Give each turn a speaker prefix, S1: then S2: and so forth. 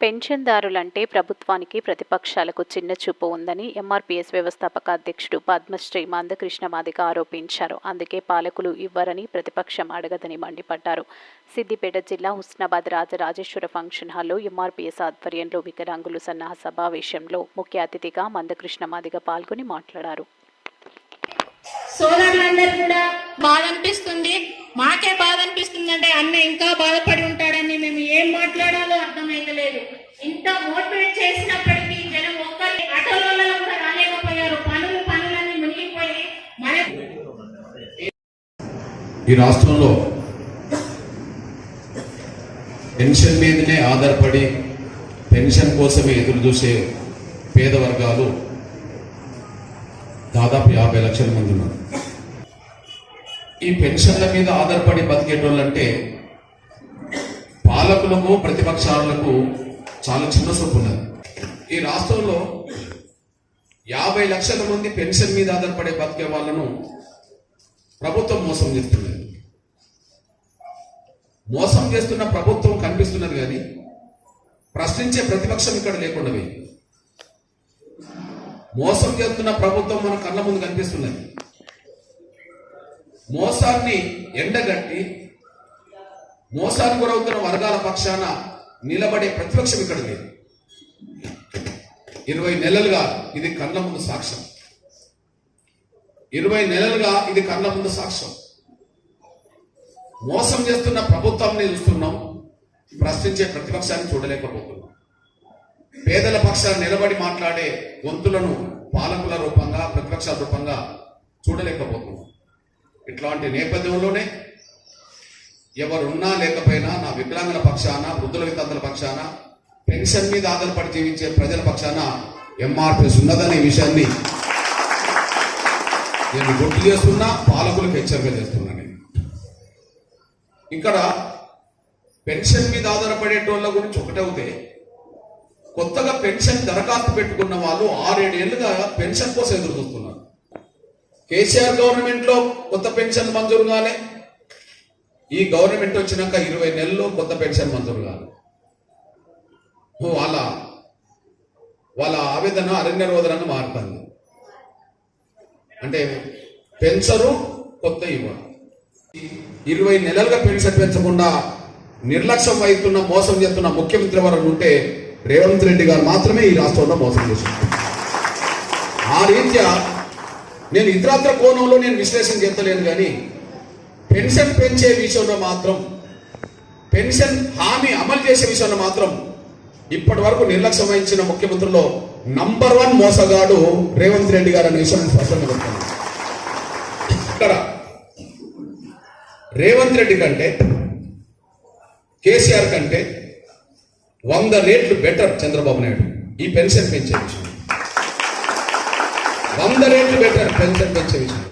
S1: పెన్షన్దారులంటే ప్రభుత్వానికి ప్రతిపక్షాలకు చిన్న చూపు ఉందని ఎంఆర్పీఎస్ వ్యవస్థాపక అధ్యక్షుడు పద్మశ్రీ మందకృష్ణ మాదిగ ఆరోపించారు. అందుకే పాలకులు ఇవ్వరని ప్రతిపక్షం అడగదని మండిపడ్డారు. సిద్దిపేట జిల్లా హుస్నాబాద్ రాజరాజేశ్వర ఫంక్షన్ హాల్లో ఎంఆర్పీఎస్ ఆధ్వర్యంలో వికలాంగులు సన్నాహ సమావేశంలో ముఖ్య అతిథిగా మందకృష్ణ మాదిగ పాల్గొని మాట్లాడారు.
S2: సోదరులందరూ కూడా బాధ అనిపిస్తుంది. మాకే బాధ అనిపిస్తుంది అంటే అన్న ఇంకా బాధపడి
S3: ఈ రాష్ట్రంలో పెన్షన్ మీదనే ఆధారపడి పెన్షన్ కోసమే ఎదురు చూసే పేద వర్గాలు దాదాపు యాభై లక్షల మంది ఉన్నారు. ఈ పెన్షన్ల మీద ఆధారపడి బతికేటోళ్ళంటే పాలకులకు ప్రతిపక్షాలకు చాలా చిన్న సొప్పు ఉన్నది. ఈ రాష్ట్రంలో యాభై లక్షల మంది పెన్షన్ మీద ఆధారపడే బతికే వాళ్ళను ప్రభుత్వం మోసం చేస్తున్నది మోసం చేస్తున్న ప్రభుత్వం కనిపిస్తున్నది కానీ ప్రశ్నించే ప్రతిపక్షం ఇక్కడ లేకుండా మోసం చేస్తున్న ప్రభుత్వం మన కళ్ళ ముందు కనిపిస్తున్నది. మోసాన్ని ఎండగట్టి మోసానికి గురవుతున్న వర్గాల పక్షాన నిలబడే ప్రతిపక్షం ఇక్కడ లేదు. ఇరవై నెలలుగా ఇది కళ్ళ ముందు సాక్ష్యం. ఇరవై నెలలుగా ఇది కళ్ళ ముందు సాక్ష్యం. మోసం చేస్తున్న ప్రభుత్వాన్ని చూస్తున్నాం. ప్రశ్నించే ప్రతిపక్షాన్ని చూడలేకపోతున్నాం. పేదల పక్షాన్ని నిలబడి మాట్లాడే గొంతులను పాలకుల రూపంగా ప్రతిపక్షాల రూపంగా చూడలేకపోతున్నాం. ఇట్లాంటి నేపథ్యంలోనే ఎవరున్నా లేకపోయినా నా వికలాంగుల పక్షాన వృద్ధుల వితంతుల పక్షాన పెన్షన్ మీద ఆధారపడి జీవించే ప్రజల పక్షాన ఎంఆర్పిఎస్ ఉన్నదనే విషయాన్ని నేను గుర్తు చేస్తున్నా పాలకులకు హెచ్చరిక చేస్తున్నాను ఇక్కడ పెన్షన్ మీద ఆధారపడేటోళ్ళ గురించి ఒకటే అవుతే కొత్తగా పెన్షన్ దరఖాస్తు పెట్టుకున్న వాళ్ళు ఆరేడేళ్ళుగా పెన్షన్ కోసం ఎదురు చూస్తున్నారు. కేసీఆర్ గవర్నమెంట్లో కొత్త పెన్షన్ మంజూరు కాలే. ఈ గవర్నమెంట్ వచ్చినాక ఇరవై నెలల్లో కొత్త పెన్షన్ మంజూరు కాలే. వాళ్ళ వాళ్ళ ఆవేదన అరణ్య రోదనగా మారుతుంది. అంటే పెన్షరు కొత్త ఇవ్వరు ఇరవై నెలలుగా పెన్షన్ పెంచకుండా నిర్లక్ష్యం వహిస్తున్న మోసం చేస్తున్న ముఖ్యమంత్రి వరకు ఉంటే రేవంత్ రెడ్డి గారు మాత్రమే ఈ రాష్ట్రంలో మోసం చేశారు. ఆ రీత్యా నేను ఇతరత్ర కోణంలో నేను విశ్లేషణ చేస్తలేను కానీ పెన్షన్ పెంచే విషయంలో మాత్రం పెన్షన్ హామీ అమలు చేసే విషయంలో మాత్రం ఇప్పటి వరకు నిర్లక్ష్యం వహించిన ముఖ్యమంత్రుల్లో నంబర్ వన్ మోసగాడు రేవంత్ రెడ్డి గారు అనే విషయం స్పష్టంగా చెప్తాను. ఇక్కడ రేవంత్ రెడ్డి కంటే కేసీఆర్ కంటే వంద రేట్లు బెటర్ చంద్రబాబు నాయుడు. ఈ పెన్షన్ పెంచే విషయం వంద రేట్లు బెటర్ పెన్షన్ పెంచే విషయం